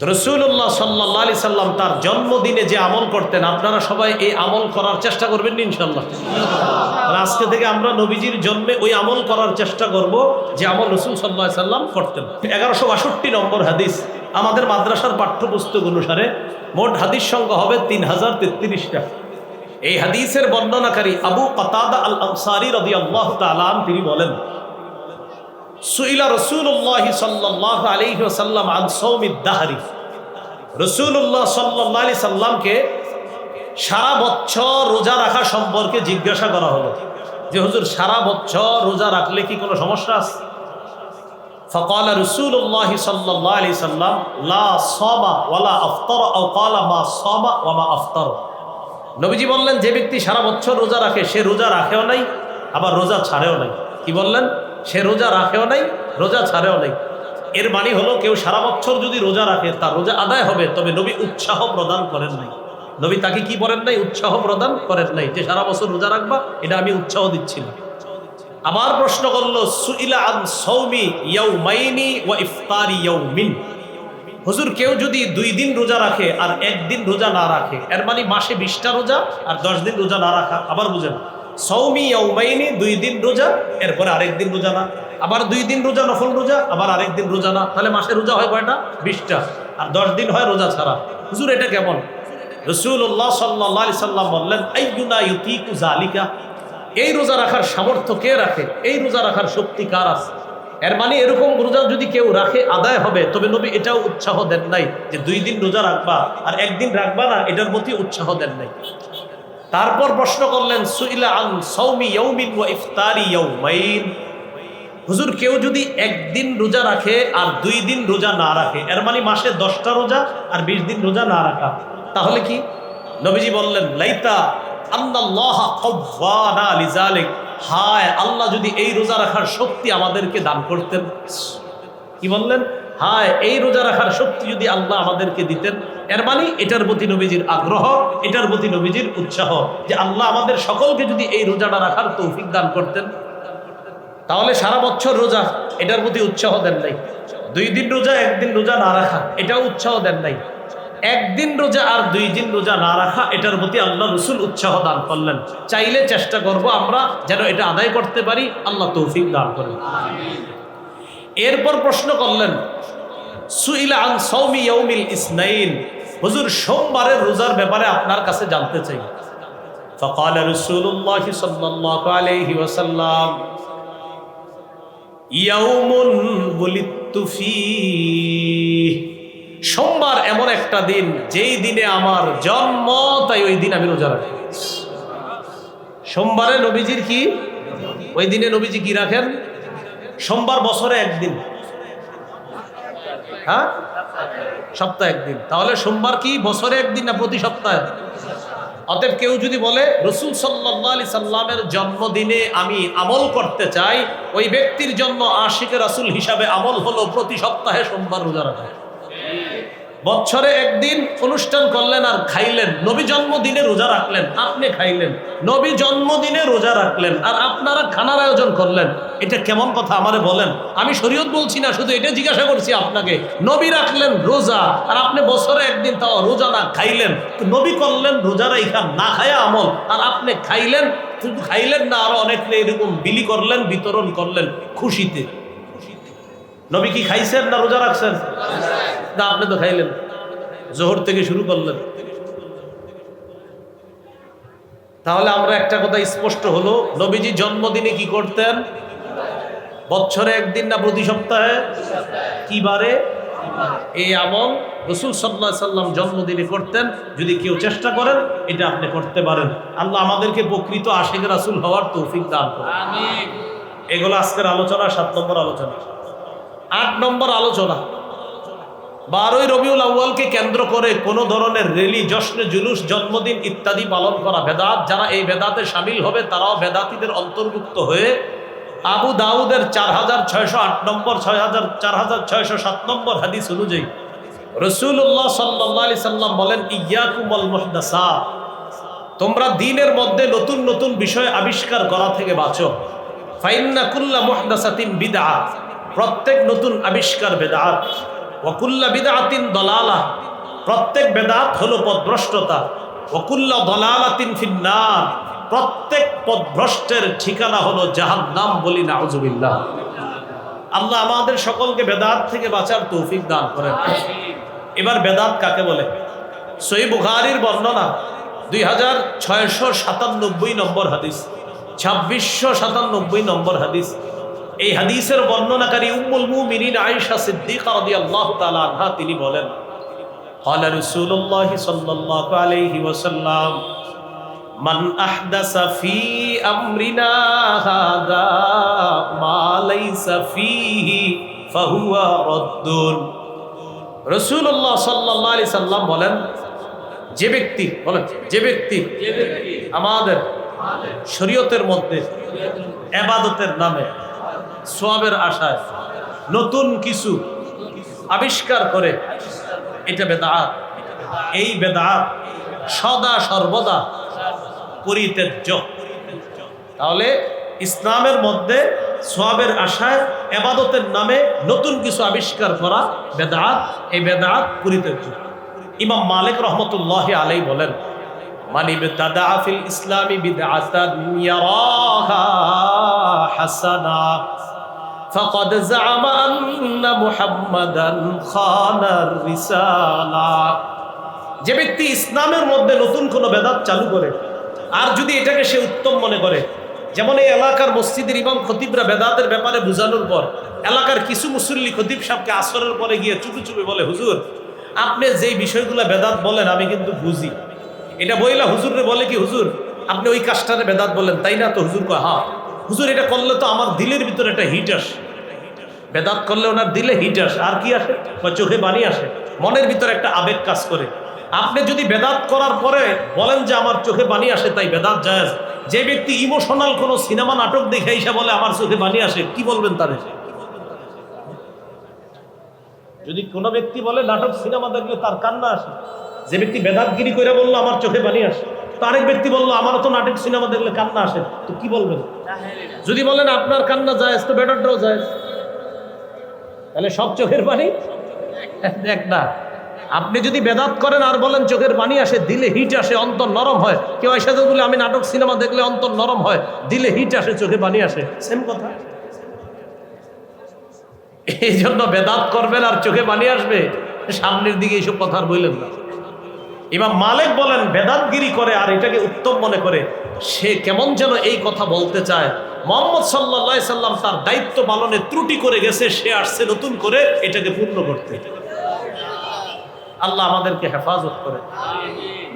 রসুল্লাহ সাল্লাহ আলি সাল্লাম তার জন্মদিনে যে আমল করতেন, আপনারা সবাই এই আমল করার চেষ্টা করবেন ইনশাল্লাহ আজকে থেকে আমরা নবীজির জন্মে ওই আমল করার চেষ্টা করব যে আমল রসুল সাল্লাহ সাল্লাম করতেন। এগারোশো বাষট্টি নম্বর হাদিস, আমাদের মাদ্রাসার পাঠ্যপুস্তক অনুসারে মোট হাদিস সংখ্যা হবে তিন হাজার তেত্রিশটা। এই হাদিসের বর্ণনাকারী আবু কাতাদা আল আনসারি রদি আল্লাহ তালাম তিনি বলেন সুইলা রসুল্লাহ সাল্লাহ আলহি সাল্লাম আন সৌমিদ্দাহারি রসুল্লাহ সাল্লাহ আলি সাল্লামকে সারা বছর রোজা রাখা সম্পর্কে জিজ্ঞাসা করা হলো। যে হুজুর, সারা বছর রোজা রাখলে কি কোনো সমস্যা আছে? ফকাল রসুল্লাহ সাল্লাহ আলি সাল্লাম, লা সমা ওয়ালা আফতর ও কালা মা সমা ওয়ামা আফতর নবীজি বললেন, যে ব্যক্তি সারা বছর রোজা রাখে, সে রোজা রাখেও নাই, আবার রোজা ছাড়েও নাই। কি বললেন? সে রোজা রাখেও নাই, রোজা ছাড়েও নাই। এর মানে হলো কেউ সারা বছর যদি রোজা রাখে, তার রোজা আদায় হবে, তবে নবী উৎসাহ প্রদান করেন নাই। নবী তাকে কি করেন নাই? উৎসাহ প্রদান করেন নাই। যে সারা বছর রোজা রাখবা, এটা আমি উৎসাহ দিচ্ছিলাম আবার প্রশ্ন করল হুজুর, কেউ যদি দুই দিন রোজা রাখে আর একদিন রোজা না রাখে, এর মানে মাসে বিশটা রোজা আর দশ দিন রোজা না রাখা, আবার বুঝেন সৌমি ইয়াউমাইনি, দুই দিন রোজা, এরপরে আরেক দিন রোজা না। আবার দুই দিন রোজা, নফল রোজা, আবার আরেক দিন রোজা না। তাহলে মাসে রোজা হয় কয়টা? বিশটা। আর দশ দিন হয় রোজা ছাড়া। হুজুর, এটা কেমন? রসুল্লাহ সাল্লাহ সাল্লাম বললেন জালিকা এই রোজা রাখার সামর্থ্য কে রাখে? এই রোজা রাখার শক্তি কার আছে? এর মানে এরকম রোজা যদি কেউ রাখে, আদায় হবে, তবে নবী এটাও উৎসাহ দেন নাই যে দুই দিন রোজা রাখবা, আর একদিন রাখবা না, এটার প্রতি উৎসাহ দেন নাই। তারপর প্রশ্ন করলেন, সুইলা আন সৌমি ইয়ৌমিন ওয়া ইফতারি ইয়ৌমাইন হুজুর, কেউ যদি একদিন রোজা রাখে আর দুই দিন রোজা না রাখে, এর মানে মাসে দশটা রোজা আর বিশ দিন রোজা না রাখা, তাহলে কি? নবীজি বললেন, লাইতা হায় আল্লাহ, যদি এই রোজা রাখার শক্তি আমাদেরকে দান করতেন। কি বললেন? হায়, এই রোজা রাখার শক্তি যদি আল্লাহ আমাদেরকে দিতেন এর মানে এটার প্রতি নবীজির আগ্রহ, এটার প্রতি নবীজির উৎসাহ যে আল্লাহ আমাদের সকলকে যদি এই রোজাটা রাখার তৌফিক দান করতেন। তাহলে সারা বছর রোজা এটার প্রতি উৎসাহ দেন নাই। দুই দিন রোজা, একদিন রোজা না রাখা, এটাও উৎসাহ দেন নাই। একদিন রোজা আর দুই দিন রোজা না রাখা, এটার প্রতি আল্লাহ রসুল উৎসাহ দান করলেন। চাইলে চেষ্টা করব আমরা যেন এটা আদায় করতে পারি, আল্লাহ তৌফিক দান করেন। এরপর প্রশ্ন করলেন, সুইলা আন সৌমি ইসনাইন হুজুর সোমবারের রোজার ব্যাপারে আপনার কাছে জানতে চাই فقال رسول الله صلى الله عليه وسلم ইয়াউমুন বুলিত্তু ফীহ সোমবার এমন একটা দিন যেই দিনে আমার জন্ম তাই ওই দিন আমি রোজা রাখি সোমবারে নবীজির কি ওই দিনে নবীজি কি রাখেন সোমবার বছরে একদিন হ্যাঁ? সপ্তাহে একদিন। তাহলে সোমবার কি? বছরে একদিন না প্রতি সপ্তাহে? অতএব কেউ যদি বলে, রসুল সাল্লাহ আলি সাল্লামের জন্মদিনে আমি আমল করতে চাই, ওই ব্যক্তির জন্য আশিকে রাসুল হিসাবে আমল হলো প্রতি সপ্তাহে সোমবার রোজা রাখা। বছরে একদিন অনুষ্ঠান করলেন আর খাইলেন। নবী জন্মদিনে রোজা রাখলেন। আপনি খাইলেন। নবী জন্মদিনে রোজা রাখলেন। আর আপনারা খানার আয়োজন করলেন। এটা কেমন কথা আমারে বলেন? আমি শরীয়ত বলছি না, শুধু এটা জিজ্ঞাসা করছি আপনাকে। নবী রাখলেন রোজা, আর আপনি বছরে একদিন তাও রোজা না খাইলেন। নবী করলেন রোজা রাইখান না খায়া আমল। আর আপনি খাইলেন, শুধু খাইলেন না, আরও অনেক এরকম বিলি করলেন, বিতরণ করলেন খুশিতে। নবী কি খাইছেন না রোজা রাখছেন? না আপনি তো খাইলেন। জোহর থেকে শুরু করলেন। তাহলে আমরা একটা কথা স্পষ্ট হলো নবীজি জন্মদিনে কি করতেন? বছরে একদিন না প্রতি সপ্তাহে? কি বারে? এই আমল রসুল সাল্লাহ সাল্লাম জন্মদিনে করতেন। যদি কেউ চেষ্টা করেন এটা আপনি করতে পারেন। আল্লাহ আমাদেরকে প্রকৃত আশেখ রাসুল হওয়ার তৌফিক দান করেন। এগুলো আজকের আলোচনা সাত নম্বর আলোচনা। আট নম্বর আলোচনা। বারোই রবিউল আউ্য়ালকে কেন্দ্র করে কোনো ধরনের রেলি, জশ্নে জুলুস, জন্মদিন ইত্যাদি পালন করা বেদাত। যারা এই বেদাতে সামিল হবে, তারাও বেদাতিদের অন্তর্ভুক্ত হয়ে আবু দাউদের চার হাজার ছয়শো আট নম্বর, ছয় হাজার চার হাজার ছয়শো সাত নম্বর হাদিস অনুযায়ী রসুল্লাহ সাল্লাহ আলি সাল্লাম বলেন, ইয়াকুমল মহদাসা, তোমরা দিনের মধ্যে নতুন নতুন বিষয় আবিষ্কার করা থেকে বাঁচো। ফাইন্না কুল্লা মহদাসাতিন বিদা প্রত্যেক নতুন আবিষ্কার বেদাত ওকুল্লা বিদাতিন দলালা। প্রত্যেক বেদাত হলো পদভ্রষ্টতা। ওকুল্লা দলালাতিন ফিন্নার। প্রত্যেক পদভ্রষ্টের ঠিকানা হলো জাহান্নাম বলি নাউজুবিল্লাহ। আল্লাহ আমাদের সকলকে বেদাত থেকে বাঁচার তৌফিক দান করেন। এবার বেদাত কাকে বলে? সই বুখারির বর্ণনা দুই হাজার ছয়শো সাতানব্বই নম্বর হাদিস, ছাব্বিশশো সাতানব্বই নম্বর হাদিস। এই হাদিসের বর্ণনাকারী উম্মুল মুমিনিন আয়েশা সিদ্দিকা রাদিয়াল্লাহু তাআলা আনহা তিনি বলেন قال رسول الله صلى الله عليه وسلم من أحدث في أمرنا هذا ما ليس فيه فهو رد রসুল্লাহ সাল্লাহ আলি সাল্লাম বলেন যে ব্যক্তি বলেন যে ব্যক্তি আমাদের শরীয়তের মধ্যে এবাদতের নামে সোয়াবের আশায় নতুন কিছু আবিষ্কার করে, এটা বেদাত এই বেদাত সদা সর্বদা পরিত্যাজ্য। তাহলে ইসলামের মধ্যে সোয়াবের আশায় এবাদতের নামে নতুন কিছু আবিষ্কার করা বেদাত এই বেদাত পরিত্যাজ্য। ইমাম মালিক রহমতুল্লাহ আলাই বলেন, মানি ফিল ইসলামী হাসানা। فقد زعم أن محمدا خان الرسالة যে ব্যক্তি ইসলামের মধ্যে নতুন কোনো বেদাত চালু করে আর যদি এটাকে সে উত্তম মনে করে যেমন এই এলাকার মসজিদের ইমাম খতিবরা বেদাতের ব্যাপারে বোঝানোর পর এলাকার কিছু মুসল্লি খতিব সাহেবকে আসরের পরে গিয়ে চুপি চুপি বলে হুজুর আপনি যেই বিষয়গুলো বেদাত বলেন আমি কিন্তু বুঝি এটা বইলা হুজুরে বলে কি হুজুর আপনি ওই কাজটারে বেদাত বলেন তাই না তো হুজুর কয় হ্যাঁ হুজুর, এটা করলে তো আমার দিলের ভিতরে একটা হিট আসে। বেদাত করলে ওনার দিলে হিট আসে। আর কি আসে? বা চোখে বাণী আসে। মনের ভিতরে একটা আবেগ কাজ করে। আপনি যদি বেদাত করার পরে বলেন যে আমার চোখে বাণী আসে, তাই বেদাত জায়াজ। যে ব্যক্তি ইমোশনাল কোনো সিনেমা নাটক দেখে এসে বলে, আমার চোখে বাণী আসে, কি বলবেন তাদের? যদি কোনো ব্যক্তি বলে, নাটক, সিনেমা দেখলে তার কান্না আসে। যে ব্যক্তি বেদাতগিরি করে বলল, আমার চোখে বাণী আসে। আরেক ব্যক্তি বলল, আমারও তো নাটক, সিনেমা দেখলে কান্না আসে। তো কি বলবেন? যদি বলেন, আপনার কান্না যায় তো বেটারটাও যায় তাহলে সব চোখের পানি? দেখ না, আপনি যদি বেদাত করেন আর বলেন, চোখের পানি আসে, দিলে হিট আসে, অন্তর নরম হয়। কেউ এসে বলে আমি নাটক, সিনেমা দেখলে অন্তর নরম হয়, দিলে হিট আসে, চোখে পানি আসে। সেম কথা। এই জন্য বেদাত করবেন আর চোখে পানি আসবে। সামনের দিকে এইসব কথা আর বললেন না। ইমাম মালিক বলেন বেদাতগিরি করে আর এটাকে উত্তম মনে করে। সে কেমন যেন এই কথা বলতে চায়। মোহাম্মদ সাল্লা সাল্লাম তার দায়িত্ব পালনে ত্রুটি করে গেছে সে আসছে নতুন করে এটাকে পূর্ণ করতে। আল্লাহ আমাদেরকে হেফাজত করে।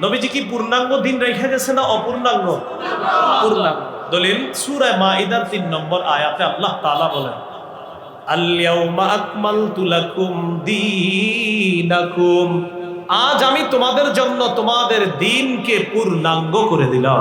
নবীজি কি পূর্ণাঙ্গ দিন রেখে গেছে না অপূর্ণাঙ্গ? পূর্ণাঙ্গ। দলিল সুরায় মা ইদার তিন নম্বর আয়াতে আল্লাহ তালা বলেন আল্লাউমা আকমালতু লাকুম দীনাকুম। আজ আমি তোমাদের জন্য তোমাদের দিনকে পূর্ণাঙ্গ করে দিলাম